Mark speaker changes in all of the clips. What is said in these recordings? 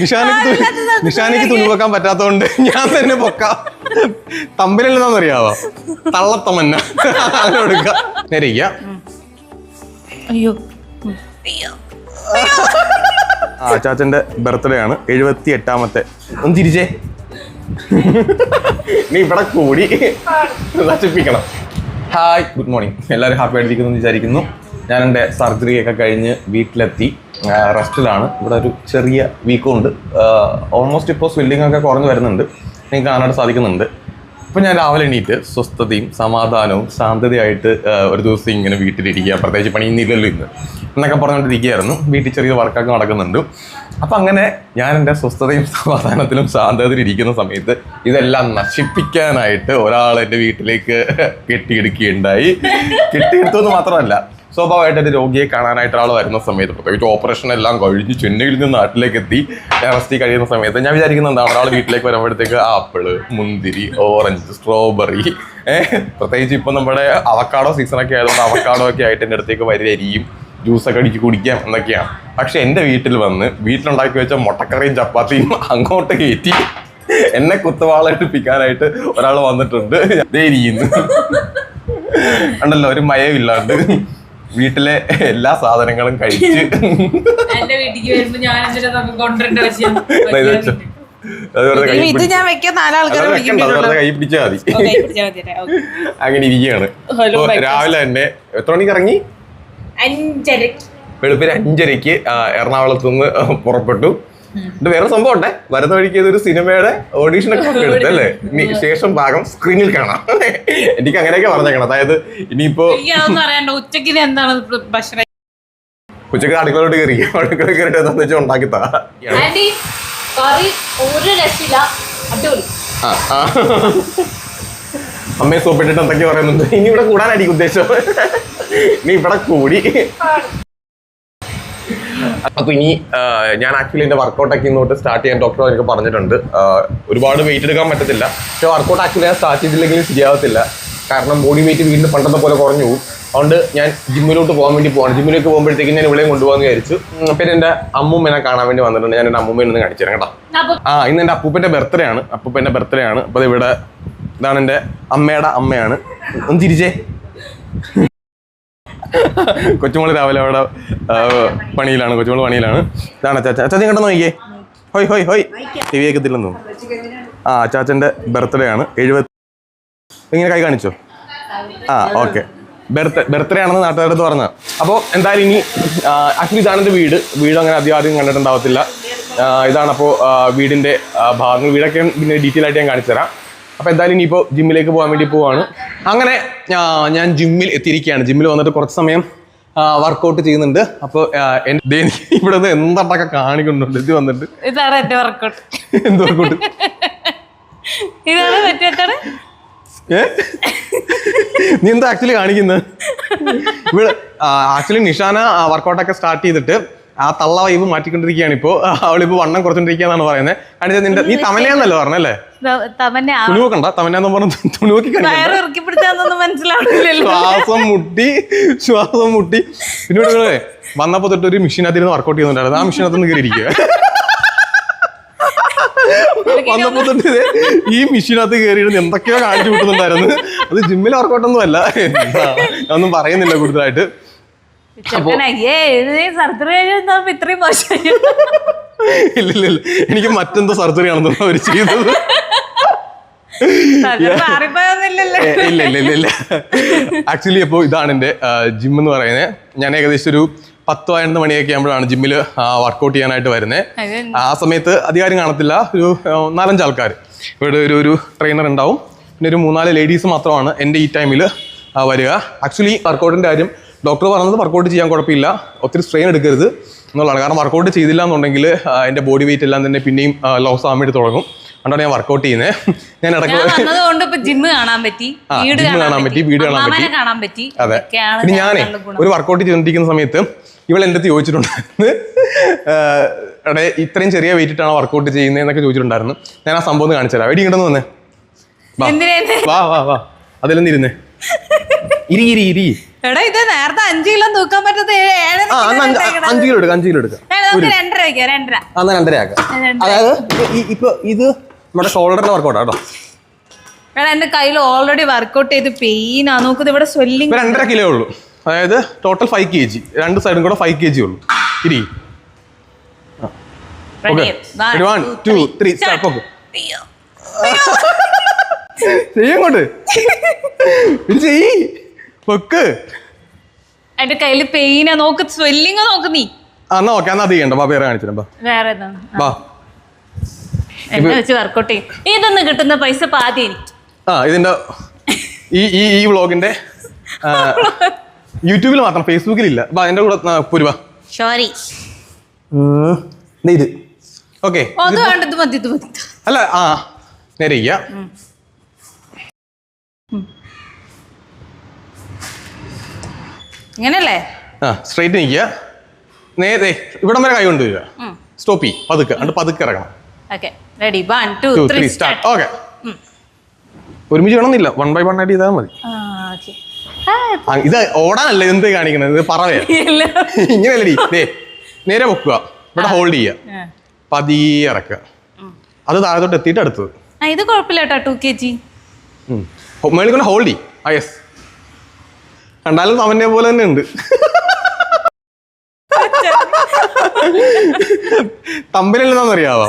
Speaker 1: നിഷാനിക്ക് നിഷാനിക്ക് തുണി വെക്കാൻ പറ്റാത്തതുകൊണ്ട് ഞാൻ തന്നെ പൊക്കാം. തമ്പിലെന്നാന്നറിയാവോ തള്ളത്തമന്ന അങ്ങനെ കൊടുക്ക. നേരെ ഇരിക്ക.
Speaker 2: അയ്യോ.
Speaker 1: ആ ചാച്ചന്റെ ബർത്ത്ഡേ ആണ്. എഴുപത്തി എട്ടാമത്തെ ഒന്ന് തിരിച്ചേ. നീ ഇവിടെ കൂടി നശിപ്പിക്കണം. ഹായ് ഗുഡ് മോർണിംഗ് എല്ലാവരും ഹാപ്പി ആയിട്ടിരിക്കുന്നു എന്ന് വിചാരിക്കുന്നു. ഞാൻ എന്റെ സർജറി ഒക്കെ കഴിഞ്ഞ് വീട്ടിലെത്തി. റെസ്റ്റിലാണ്. ഇവിടെ ഒരു ചെറിയ വീക്കുണ്ട്. ഓൾമോസ്റ്റ് ഇപ്പോൾ സ്വില്ലിംഗ് ഒക്കെ കുറഞ്ഞു വരുന്നുണ്ട്. എനിക്ക് കാണാനായിട്ട് സാധിക്കുന്നുണ്ട്. അപ്പോൾ ഞാൻ രാവിലെ എണീറ്റ് സ്വസ്ഥതയും സമാധാനവും ശാന്തതയായിട്ട് ഒരു ദിവസം ഇങ്ങനെ വീട്ടിലിരിക്കുക പ്രത്യേകിച്ച് പണിയുന്നില്ലല്ലോ ഇന്ന് എന്നൊക്കെ പറഞ്ഞുകൊണ്ടിരിക്കുകയായിരുന്നു. വീട്ടിൽ ചെറിയ വർക്കൊക്കെ നടക്കുന്നുണ്ട്. അപ്പം അങ്ങനെ ഞാൻ എന്റെ സ്വസ്ഥതയും സമാധാനത്തിലും ശാന്തതയിലും ഇരിക്കുന്ന സമയത്ത് ഇതെല്ലാം നശിപ്പിക്കാനായിട്ട് ഒരാൾ എന്റെ വീട്ടിലേക്ക് കെട്ടിയെടുക്കുകയുണ്ടായി. കെട്ടിയെടുത്തു എന്ന് മാത്രമല്ല സ്വാഭാവികമായിട്ട് എന്റെ രോഗിയെ കാണാനായിട്ട് ഒരാൾ വരുന്ന സമയത്ത് പ്രത്യേകിച്ച് ഓപ്പറേഷൻ എല്ലാം കഴിഞ്ഞ് ചെന്നൈയിൽ നിന്ന് നാട്ടിലേക്ക് എത്തി. റെസ്റ്റി കഴിയുന്ന സമയത്ത് ഞാൻ വിചാരിക്കുന്നത് എന്താണ്? ഒരാൾ വീട്ടിലേക്ക് വരുമ്പോഴത്തേക്ക് ആപ്പിൾ മുന്തിരി ഓറഞ്ച് സ്ട്രോബെറി പ്രത്യേകിച്ച് ഇപ്പം നമ്മുടെ അവക്കാടോ സീസണൊക്കെ ആയതുകൊണ്ട് അവക്കാടോ ഒക്കെ ആയിട്ട് എന്റെ അടുത്തേക്ക് വരികയും ജ്യൂസൊക്കെ അടിച്ച് കുടിക്കാം എന്നൊക്കെയാണ്. പക്ഷെ എന്റെ വീട്ടിൽ വന്ന് വീട്ടിലുണ്ടാക്കി വെച്ച മുട്ടക്കറിയും ചപ്പാത്തിയും അങ്ങോട്ട് കയറ്റി എന്നെ കുത്തുവാളെടുപ്പിക്കാനായിട്ട് ഒരാൾ വന്നിട്ടുണ്ട്. ഇതേ ഇരിക്കുന്നു. ഉണ്ടല്ലോ ഒരു മയമില്ലാണ്ട് വീട്ടിലെ എല്ലാ സാധനങ്ങളും കഴിച്ച്
Speaker 2: എന്റെ വീട്ടിലേക്ക് വരുമ്പോ ഞാൻ കൊണ്ടുവരേണ്ട
Speaker 1: ഇത്
Speaker 2: ഞാൻ വെക്കാൻ നാലാൾക്കാരെ
Speaker 1: കൈ പിടിച്ചാൽ മതി. അങ്ങനെ ഇരിക്കുകയാണ്. രാവിലെ തന്നെ എത്ര മണിക്ക് ഇറങ്ങി? വെളുപ്പിന് അഞ്ചരയ്ക്ക് എറണാകുളത്ത് നിന്ന് പുറപ്പെട്ടു. ഇത് വേറെ സംഭവം ഉണ്ടേ. വരുന്ന വഴിക്ക് ഇതൊരു സിനിമയുടെ ഓഡീഷൻ ഒക്കെ എടുത്തു അല്ലേ? ഇനി ശേഷം ഭാഗം സ്ക്രീനിൽ കാണാം. എനിക്ക് അങ്ങനെയൊക്കെ പറഞ്ഞേക്കണം. അതായത് ഇനിയിപ്പോ
Speaker 2: ഉച്ചയ്ക്ക് എന്താണ് ഭക്ഷണം?
Speaker 1: ഉച്ചയ്ക്ക് അടുക്കളോട്ട് കയറി. അടുക്കള കയറിയിട്ട് എന്താന്ന് വെച്ചാൽ ഉണ്ടാക്കി താ. അമ്മയെ സോപ്പിട്ടിട്ട് എന്തൊക്കെ പറയുന്നുണ്ട്. ഇനി ഇവിടെ കൂടാനായിരിക്കും ഉദ്ദേശം. നീ ഇവിടെ കൂടി. അപ്പൊ ഇനി ഞാൻ ആക്ച്വലി എന്റെ വർക്കൗട്ട് ഒക്കെ ഇങ്ങോട്ട് സ്റ്റാർട്ട് ചെയ്യാൻ ഡോക്ടർ എനിക്ക് പറഞ്ഞിട്ടുണ്ട്. ഒരുപാട് വെയിറ്റ് എടുക്കാൻ പറ്റത്തില്ല. പക്ഷെ വർക്കൗട്ട് ആക്ച്വലി ഞാൻ സ്റ്റാർട്ട് ചെയ്തില്ലെങ്കിൽ ശരിയാവത്തില്ല. കാരണം ബോഡി വെയിറ്റ് വീണ്ടും പണ്ടത്തെ പോലെ കുറഞ്ഞു പോകും അതുകൊണ്ട് ഞാൻ ജിമ്മിലോട്ട് പോകാൻ വേണ്ടി പോകണം ജിമ്മിലേക്ക് പോകുമ്പോഴത്തേക്കും ഞാൻ ഇവിടെയും കൊണ്ടുപോകാന്ന് വിചാരിച്ചു. പിന്നെ എന്റെ അമ്മൂമ്മനെ കാണാൻ വേണ്ടി വന്നിട്ടുണ്ട്. ഞാൻ എന്റെ അമ്മൂമ്മയെ ഒന്ന് കാണിച്ചു തരാം കേട്ടോ. ആ ഇന്ന് എന്റെ അപ്പൂപ്പന്റെ ബർത്ത്ഡേ ആണ്. അപ്പൂപ്പന്റെ ബർത്ത്ഡേ ആണ്. അപ്പൊ ഇവിടെ ഇതാണ് എന്റെ അമ്മയുടെ അമ്മയാണ്. ഒന്ന് തിരിച്ചേ കൊച്ചുമോൾ രാവിലെ അവിടെ പണിയിലാണ്. കൊച്ചുമോൾ പണിയിലാണ്. ഇതാണ് അച്ചാച്ച അച്ചാച്ചൻ കണ്ടോ നോക്കിയേ ഹോയ് ഹോയ് ഹോയ്. ടി വി കേൾക്കത്തില്ലെന്ന് തോന്നുന്നു. ആ അച്ചാച്ചന്റെ ബർത്ത്ഡേ ആണ്. എഴുപത്തി ഇങ്ങനെ കൈ കാണിച്ചോ? ആ ഓക്കെ. ബർത്ത് ബർത്ത്ഡേ ആണെന്ന് നാട്ടുകാരത്ത് പറഞ്ഞത്. അപ്പോൾ എന്തായാലും ഇനി ആക്ച്വലി ഇതാണ് എന്റെ വീട്. വീട് അങ്ങനെ അധികം ആദ്യം കണ്ടിട്ടുണ്ടാവത്തില്ല. ഇതാണപ്പോൾ വീടിന്റെ ഭാഗങ്ങൾ. വീടൊക്കെ പിന്നെ ഡീറ്റെയിൽ ആയിട്ട് ഞാൻ കാണിച്ചു തരാം അപ്പോൾ എന്തായാലും ഇനിയിപ്പോൾ ജിമ്മിലേക്ക് പോകാൻ വേണ്ടി പോവാണ്. അങ്ങനെ ഞാൻ ജിമ്മിൽ എത്തിയിരിക്കുകയാണ്. ജിമ്മിൽ വന്നിട്ട് കുറച്ച് സമയം വർക്കൗട്ട് ചെയ്യുന്നുണ്ട്. അപ്പോൾ എന്റെ ഇവിടെ നിന്ന് എന്തൊക്കെ കാണിക്കുന്നുണ്ട്? ഇത് വന്നിട്ട്.
Speaker 2: ഇതാണ് എന്റെ വർക്കൗട്ട്
Speaker 1: എന്ത് വർക്കൗട്ട്
Speaker 2: ഇതാണ്?
Speaker 1: നീ എന്താ ആക്ച്വലി കാണിക്കുന്നത് ഇവിടെ ആക്ച്വലി നിഷാന വർക്കൗട്ടൊക്കെ സ്റ്റാർട്ട് ചെയ്തിട്ട് ആ തള്ള വൈബ് മാറ്റിക്കൊണ്ടിരിക്കുകയാണ് ഇപ്പോ. അവളിപ്പോ വണ്ണം കുറച്ചോണ്ടിരിക്കുകയെന്നാണ് പറയുന്നത് കാണിച്ചത് നിന്റെ നീ തമനയാന്നല്ലോ പറഞ്ഞല്ലേ?
Speaker 2: തമന്നെ.
Speaker 1: തുണി നോക്കണ്ട തമനയാന്ന് പറഞ്ഞ് തുണി നോക്കി കാണിക്കണ്ട.
Speaker 2: വയറ് ഇറക്കി പിടിച്ചാന്നൊന്നും
Speaker 1: ശ്വാസം മുട്ടി ശ്വാസം മുട്ടി. പിന്നെ വന്നപ്പോ തൊട്ട് ഒരു മെഷീനകത്തിരുന്ന് വർക്കൗട്ട് ചെയ്യുന്നുണ്ടായിരുന്നു. ആ മെഷീൻ നിന്ന് കയറിയിരിക്കുക വന്നപ്പോ തൊട്ട് ഈ മെഷീനകത്ത് കയറിയിരുന്ന് എന്തൊക്കെയോ കാണിച്ചു വിട്ടുന്നുണ്ടായിരുന്നു അത് ജിമ്മിൽ വർക്കൗട്ട് ഒന്നും അല്ല. ഒന്നും പറയുന്നില്ല കൂടുതലായിട്ട്.
Speaker 2: ഇത്രയും മോശം
Speaker 1: ഇല്ല ഇല്ല ഇല്ല എനിക്ക് മറ്റെന്തോ സർജറി ആണെന്ന് അവർ ചെയ്തത്. ഇല്ല ഇല്ല ഇല്ല ഇല്ല ആക്ച്വലി അപ്പോൾ ഇതാണ് എന്റെ ജിം എന്ന് പറയുന്നത്. ഞാൻ ഏകദേശം ഒരു പത്ത് പതിനൊന്ന് മണിയൊക്കെ ആകുമ്പോഴാണ് ജിമ്മിൽ വർക്കൗട്ട് ചെയ്യാനായിട്ട് വരുന്നത് ആ സമയത്ത് അധികാരം കാണത്തില്ല. ഒരു നാലഞ്ച് ആൾക്കാർ. ഇവിടെ ഒരു ഒരു ട്രെയിനർ ഉണ്ടാവും. പിന്നെ ഒരു മൂന്നാൽ ലേഡീസ് മാത്രമാണ് എന്റെ ഈ ടൈമിൽ വരിക. ആക്ച്വലി വർക്കൗട്ടിന്റെ കാര്യം ഡോക്ടർ പറഞ്ഞത് വർക്കൗട്ട് ചെയ്യാൻ കുഴപ്പമില്ല. ഒത്തിരി സ്ട്രെയിൻ എടുക്കരുത് എന്നുള്ളതാണ്. കാരണം വർക്കൗട്ട് ചെയ്തില്ല എന്നുണ്ടെങ്കിൽ എന്റെ ബോഡി വെയിറ്റ് എല്ലാം തന്നെ പിന്നെയും ലോസ് ആകാൻ വേണ്ടി തുടങ്ങും. അതുകൊണ്ടാണ് ഞാൻ വർക്കൗട്ട് ചെയ്യുന്നത് ഞാൻ ഇടയ്ക്ക്
Speaker 2: ജിമ്മ് കാണാൻ പറ്റി. വീട്
Speaker 1: കാണാൻ പറ്റി, വീട് കാണാൻ പറ്റി. അതെ.
Speaker 2: ഇനി
Speaker 1: പിന്നെ ഞാനേ ഒരു വർക്കൗട്ട് ചെയ്തുകൊണ്ടിരിക്കുന്ന സമയത്ത് ഇവൾ എന്റെ അടുത്ത് ചോദിച്ചിട്ടുണ്ടായിരുന്നു എടേ ഇത്രയും ചെറിയ വെയിറ്റ് ഇട്ടാണ് വർക്കൗട്ട് ചെയ്യുന്നത് എന്നൊക്കെ ചോദിച്ചിട്ടുണ്ടായിരുന്നു. ഞാൻ ആ സംഭവം ഒന്ന് കാണിച്ചു തരാം എടി ഇങ്ങോട്ട് വന്നേ. വാ. വാ വാ വാ. അതിലൊന്നും ഇരി ഇരി ഇരി.
Speaker 2: എടാ ഇത് നേരത്തെ അഞ്ചു കിലോ തൂക്കാൻ പറ്റത് ഏഴര
Speaker 1: ആ അഞ്ച്
Speaker 2: കിലോ
Speaker 1: എടുക്കാം അഞ്ച് കിലോ എടുക്കാം
Speaker 2: രണ്ടര രണ്ടര.
Speaker 1: അന്ന് രണ്ടര ആക്കാം.
Speaker 2: രണ്ടര.
Speaker 1: അതായത് ഇപ്പൊ ഇത് നമ്മുടെ ഷോൾഡറിന്റെ വർക്കൗട്ടാ കേട്ടോ.
Speaker 2: എടാ എന്റെ കയ്യിൽ ഓൾറെഡി വർക്കൗട്ട് ചെയ്ത് പെയിനാ നോക്കുന്നത് ഇവിടെ
Speaker 1: സ്വെല്ലിംഗ് രണ്ടര കിലോ ഉള്ളൂ. അതായത് ടോട്ടൽ ഫൈവ് കെ ജി രണ്ട് സൈഡും കൂടെ ഫൈവ് കെ ജി ഉള്ളൂ. ഇരി.
Speaker 2: അയ്യോ.
Speaker 1: ചെയ്യങ്ങോട്ട് ഇത് ചെയ്യ്. വെക്ക്.
Speaker 2: എന്റെ കയ്യിൽ പെയിനാ നോക്ക് സ്വെല്ലിങ് നോക്ക് നീ.
Speaker 1: ആ, എന്നാ ഓക്കെ എന്നാ അത് ചെയ്യണ്ട. ബാ വേറെ കാണിച്ചു ബാ.
Speaker 2: വേറെ
Speaker 1: ബാ.
Speaker 2: എന്നെ വെച്ച് വർക്കൗട്ട് ചെയ്യും. ഇതൊന്ന് കിട്ടുന്ന പൈസ പാതി എനിക്ക്.
Speaker 1: ആ ഇതിന്റെ ഈ ഈ ഈ വ്ളോഗിന്റെ യൂട്യൂബിൽ മാത്രം ഫേസ്ബുക്കിലില്ല. ബാ എന്റെ കൂടെ പോരുവാ
Speaker 2: സോറി
Speaker 1: ഇത്. ഓക്കെ. അല്ല ആ നേരെ ചെയ്യാം.
Speaker 2: ഇങ്ങനല്ലേ
Speaker 1: ആ സ്ട്രൈറ്റ് നിൽക്കുക നേരെ ഇവിടം വരെ കൈ കൊണ്ടുവരിക. സ്റ്റോപ്പ് ചെയ്യും. പതുക്കെ. അണ്ട് പതുക്കെ ഇറങ്ങണം.
Speaker 2: Okay ready one two three
Speaker 1: start okay ഒരുമിച്ച് വേണമെന്നില്ല. വൺ ബൈ വൺ ആയിട്ട് ചെയ്താൽ മതി. ഇത് ഓടാനല്ല എന്ത് കാണിക്കണത് ഇത് പറവേ. ഇങ്ങനെയല്ലടി. ദേ നേരെ പൊക്കുക. ഇവിടെ ഹോൾഡ് ചെയ്യുക പതിയെ ഇറക്കുക. അത് താഴത്തോട്ട് എത്തിയിട്ട് അടുത്തത്.
Speaker 2: ഇത് കുഴപ്പമില്ല കേട്ടോ ടു കെ ജി
Speaker 1: ഉം. മേളിൽ കൊണ്ട് ഹോൾഡ് ചെയ്യും. ആ യെസ് കണ്ടാലും അവനെ പോലെ തന്നെ ഉണ്ട്. തമ്പനില്ലെന്നറിയാവോ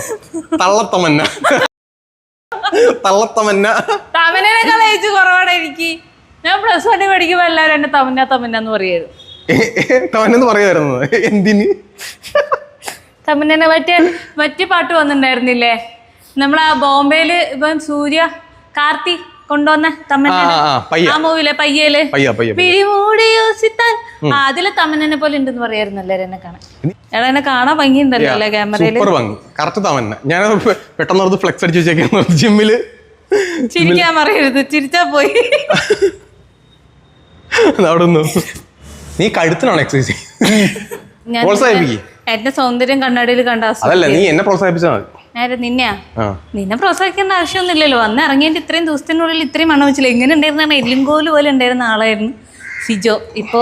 Speaker 1: തള്ളത്തമന്ന. തള്ളത്തമന്ന.
Speaker 2: തമനേക്കാൾ ഏജ് കുറവാണ് എനിക്ക്. ഞാൻ പ്ലസ് വൺ പഠിക്കുമ്പോ എല്ലാവരും എന്നെ തമന്ന തമന്ന എന്ന് പറയുന്നത്
Speaker 1: തമന്നെന്ന് പറയുമായിരുന്നു. എന്തിന്?
Speaker 2: തമന്നെ മറ്റേ മറ്റേ പാട്ട് വന്നിട്ടുണ്ടായിരുന്നില്ലേ? നമ്മളാ ബോംബെയിൽ ഇപ്പം സൂര്യ കാർത്തി കൊണ്ടുവന്ന
Speaker 1: ആ
Speaker 2: മൂവിലെ പയ്യേൽ.
Speaker 1: പയ്യ പയ്യ പയ്യ.
Speaker 2: യോസിത്താൻ. ആ, അതിൽ തമന്നനെ പോലെ ഉണ്ടെന്ന് പറയായിരുന്നല്ലേ എന്നെ കാണാൻ. എടാ എന്നെ കാണാൻ ഭംഗിയുണ്ടല്ലോ അല്ലേ ക്യാമറയിൽ?
Speaker 1: സൂപ്പർ ഭംഗി. കറക്റ്റ് തമന്ന ഞാൻ പെട്ടെന്ന് ഫ്ലെക്സ് അടിച്ച് വെച്ചേക്കാൻ ജിമ്മിൽ
Speaker 2: ചിരിക്കാൻ പറയരുത്. ചിരിച്ചാ പോയി.
Speaker 1: അവിടെ നീ കഴുത്തിനാണ് എക്സസൈസ് പ്രോത്സാഹിപ്പിക്ക്.
Speaker 2: എന്റെ സൗന്ദര്യം കണ്ണാടിയിൽ കണ്ട
Speaker 1: അതല്ല നീ എന്നെ പ്രോത്സാഹിപ്പിച്ചാൽ മതി.
Speaker 2: നിന്നെയാ? നിന്നെ പ്രോത്സാഹിക്കേണ്ട ആവശ്യമൊന്നുമില്ലല്ലോ. വന്ന് ഇറങ്ങിയിട്ട് ഇത്രയും ദിവസത്തിനുള്ളിൽ ഇത്രയും മണം വെച്ചില്ല? എങ്ങനെ ഉണ്ടായിരുന്ന എല്ലിങ്കോൽ പോലെ ഉണ്ടായിരുന്ന ആളായിരുന്നു സിജോ. ഇപ്പോ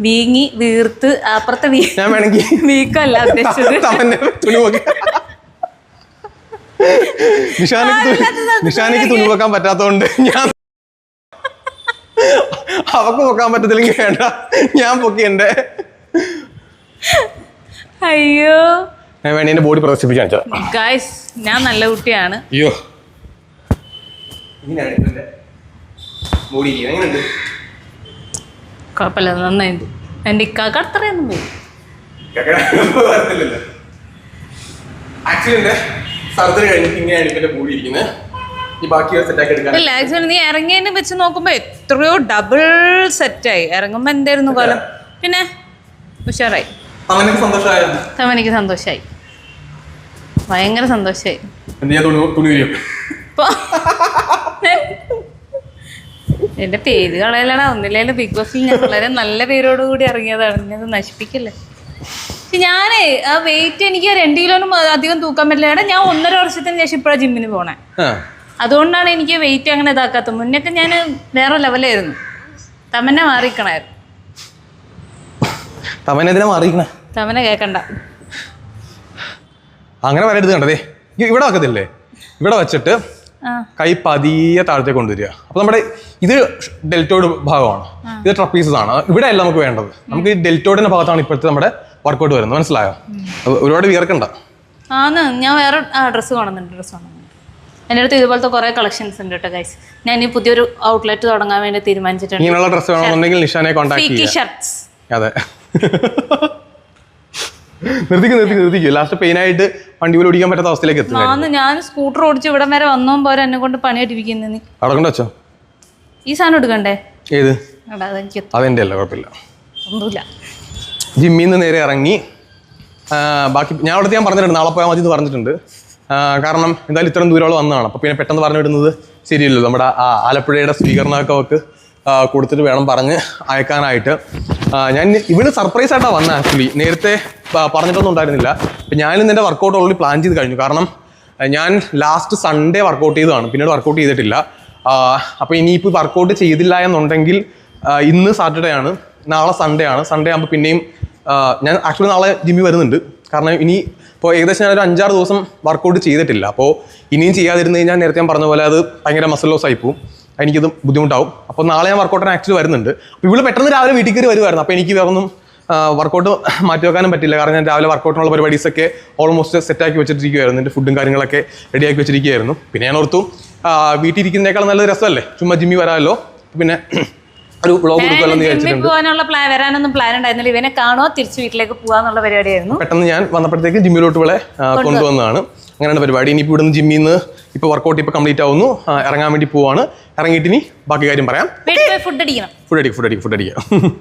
Speaker 2: വീങ്ങി വീർത്ത് അപ്പുറത്തെ വീക്കല്ല ഉദ്ദേശിച്ചത്.
Speaker 1: നിഷാനക്ക് തുണി- നിഷാനക്ക് തുണി വെക്കാൻ പറ്റാത്തോണ്ട് ഞാൻ അവക്ക് പൊക്കാൻ പറ്റത്തില്ലെങ്കിൽ വേണ്ട. ഞാൻ പൊക്കി എന്റെ
Speaker 2: അയ്യോ.
Speaker 1: ഞാൻ വേണി എന്റെ ബോഡി പ്രദർശിപ്പിച്ച് കാണിച്ചതാ.
Speaker 2: ഗായ്സ് ഞാൻ നല്ല കുട്ടിയാണ്.
Speaker 1: അയ്യോ. ഇങ്ങനെയാണ് ബോഡി എങ്ങനെയുണ്ട്?
Speaker 2: കുഴപ്പമില്ല നന്നായിട്ട് എന്റെ ഇക്കാക്ക അത്രയൊന്നും പോയി ഇല്ല ആക്ച്വലി നീ ഇറങ്ങിയതിനെ വെച്ച് നോക്കുമ്പോ എത്രയോ ഡബിൾ സെറ്റായി ഇറങ്ങുമ്പോ എന്തായിരുന്നു കാലം? പിന്നെ ഉഷാറായി. എനിക്ക് സന്തോഷമായി? ഭയങ്കര സന്തോഷമായി എന്റെ പേര് കളയലടാ. ഒന്നില്ലേലും ബിഗ് ബോസിൽ ഞാൻ വളരെ നല്ല പേരോടുകൂടി ഇറങ്ങിയതാണ്. ഞാനത് അത് നശിപ്പിക്കല്ലേ. പക്ഷെ ഞാനേ ആ വെയിറ്റ് എനിക്ക് രണ്ട് കിലോനും അധികം തൂക്കാൻ പറ്റില്ല. എടാ ഞാൻ ഒന്നര വർഷത്തിന് ശേഷം ഇപ്പോഴാണ് ജിമ്മിന് പോണേ.
Speaker 1: ആ.
Speaker 2: അതുകൊണ്ടാണ് എനിക്ക് വെയിറ്റ് അങ്ങനെ ഇതാക്കാത്തത്. മുന്നൊക്കെ ഞാൻ വേറെ ലെവലായിരുന്നു തമന്നെ മാറിക്കണായിരുന്നു തമനെ കേക്കണ്ട.
Speaker 1: അങ്ങനെ വരരുത് കണ്ടതേ ഇവിടെ വെക്കത്തില്ലേ? ഇവിടെ വെച്ചിട്ട് കൈ പതിയെ താഴത്തേക്ക് കൊണ്ടുവരിക. അപ്പൊ നമ്മുടെ ഇത് ഡെൽറ്റോഡ് ഭാഗമാണ്. ഇത് ട്രപ്പീസസ് ആണ് ഇവിടെ അല്ല നമുക്ക് വേണ്ടത്. നമുക്ക് ഈ ഡെൽറ്റോഡിന്റെ ഭാഗത്താണ് ഇപ്പോഴത്തെ നമ്മുടെ വർക്കൗട്ട് വരുന്നത്. മനസ്സിലായോ? ഒരുപാട് വിയർക്കണ്ട.
Speaker 2: ആന്ന് ഞാൻ വേറെ ഡ്രസ്സ് കാണുന്നുണ്ട് ഡ്രസ്സ് കാണുന്നുണ്ട്. എന്റെ അടുത്ത് ഇതുപോലത്തെ കുറേ കളക്ഷൻസ് ഉണ്ട് കേട്ടോ ഗൈസ് ഞാൻ ഈ പുതിയൊരു ഔട്ട്ലെറ്റ് തുടങ്ങാൻ വേണ്ടി തീരുമാനിച്ചിട്ടുണ്ട്.
Speaker 1: ഇങ്ങനെയുള്ള ഡ്രസ്സ് വേണമെന്നുണ്ടെങ്കിൽ നിഷാനെ കോൺടാക്ട്
Speaker 2: ഷർട്ട്സ്
Speaker 1: അതെ. നിർത്തിക്ക് നിർത്തിക്കും നിർത്തിക്കും. ലാസ്റ്റ് പെയിൻ ആയിട്ട് വണ്ടി പോലും ഓടിക്കാൻ പറ്റാത്ത അവസ്ഥയിലേക്ക്
Speaker 2: എത്തും ഞാൻ സ്കൂട്ടർ ഓടിച്ച് ഇവിടം വരെ വന്നോ പോരെ എന്നെ കൊണ്ട് പണിയായിട്ടിരിക്കുന്നു നീ. ഈ സാധനം എടുക്കണ്ടേ?
Speaker 1: ഏത്? അതെന്റെ അല്ല കുഴപ്പമില്ല.
Speaker 2: ഒന്നുമില്ല.
Speaker 1: ജിമ്മിൽ നിന്ന് നേരെ ഇറങ്ങി ബാക്കി ഞാൻ അവിടുത്തെ ഞാൻ പറഞ്ഞിട്ടുണ്ട് നാളെ പോയാൽ മതി എന്ന് പറഞ്ഞിട്ടുണ്ട്. കാരണം എന്തായാലും ഇത്രയും ദൂരമുള്ള വന്നതാണ്. അപ്പോൾ പിന്നെ പെട്ടെന്ന് പറഞ്ഞു വിടുന്നത് ശരിയല്ലോ നമ്മുടെ ആലപ്പുഴയുടെ സ്വീകരണമൊക്കെ അവർക്ക് കൊടുത്തിട്ട് വേണം പറഞ്ഞ് അയക്കാനായിട്ട്. ഞാൻ ഇവിടെ സർപ്രൈസ് ആയിട്ടാണ് വന്നത് ആക്ച്വലി നേരത്തെ പറഞ്ഞിട്ടൊന്നും ഉണ്ടായിരുന്നില്ല. അപ്പം ഞാനിന്ന് എന്റെ വർക്കൗട്ട് ഓൾറെഡി പ്ലാൻ ചെയ്ത് കഴിഞ്ഞു. കാരണം ഞാൻ ലാസ്റ്റ് സൺഡേ വർക്കൗട്ട് ചെയ്തതാണ്. പിന്നീട് വർക്കൗട്ട് ചെയ്തിട്ടില്ല. അപ്പോൾ ഇനിയിപ്പോൾ വർക്കൗട്ട് ചെയ്തില്ല എന്നുണ്ടെങ്കിൽ ഇന്ന് സാറ്റർഡേ ആണ്. നാളെ സൺഡേ ആണ്. സൺഡേ ആകുമ്പോൾ പിന്നെയും ഞാൻ ആക്ച്വലി നാളെ ജിമ്മി വരുന്നുണ്ട്. കാരണം ഇനി ഇപ്പോൾ ഏകദേശം ഞാനൊരു അഞ്ചാറ് ദിവസം വർക്കൗട്ട് ചെയ്തിട്ടില്ല. അപ്പോൾ ഇനിയും ചെയ്യാതിരുന്നു കഴിഞ്ഞാൽ നേരത്തെ ഞാൻ പറഞ്ഞ പോലെ അത് ഭയങ്കര മസിൽ ലോസ് ആയിപ്പോവും എനിക്കത് ബുദ്ധിമുട്ടാവും. അപ്പോൾ നാളെ ഞാൻ വർക്കൗട്ടിന് ആക്ച്വലി വരുന്നുണ്ട്. അപ്പോൾ ഇവൾ പെട്ടെന്ന് രാവിലെ വീട്ടിൽ കയറി വരുമായിരുന്നു അപ്പോൾ എനിക്ക് വേറൊന്നും വർക്കൗട്ട് മാറ്റി വെക്കാനും പറ്റില്ല. കാരണം ഞാൻ രാവിലെ വർക്കൗട്ടിനുള്ള പരിപാടീസൊക്കെ ഓൾമോസ്റ്റ് സെറ്റാക്കി വെച്ചിട്ടിരിക്കുകയായിരുന്നു എന്റെ ഫുഡും കാര്യങ്ങളൊക്കെ റെഡിയാക്കി വെച്ചിരിക്കുകയായിരുന്നു പിന്നെ ഞാൻ ഓർത്തു വീട്ടിൽ ഇരിക്കുന്നതിനേക്കാൾ നല്ല രസമല്ലേ? ചുമ്മാ ജിമ്മി വരാമല്ലോ. പിന്നെ ഒരു വ്ളോഗ്
Speaker 2: കൊടുക്കാമെന്ന്
Speaker 1: വിചാരിച്ചിട്ടുണ്ട്.
Speaker 2: പോകാനുള്ള പ്ലാൻ വരാനൊന്നും പ്ലാൻ ഉണ്ടായിരുന്നില്ല. ഇവനെ കാണോ തിരിച്ച് വീട്ടിലേക്ക് പോകാന്നുള്ള പരിപാടിയായിരുന്നു.
Speaker 1: പെട്ടെന്ന് ഞാൻ വന്നപ്പോഴത്തേക്ക് ജിമ്മിലോട്ട് വിളെ കൊണ്ടുവന്നതാണ്. അങ്ങനെയാണ് പരിപാടി. ഇനിയിപ്പോൾ ഇവിടുന്ന് ജിമ്മിൽ നിന്ന് ഇപ്പോൾ വർക്കൗട്ട് ഇപ്പോൾ കംപ്ലീറ്റ് ആവുന്നു ഇറങ്ങാൻ വേണ്ടി പോവാണ്. ഇറങ്ങിയിട്ട് ഇനി ബാക്കി കാര്യം പറയാം.
Speaker 2: ഫുഡ് അടിക്കണം.
Speaker 1: ഫുഡ് അടിക്കും ഫുഡ് അടിക്കും ഫുഡ് അടിക്കാം.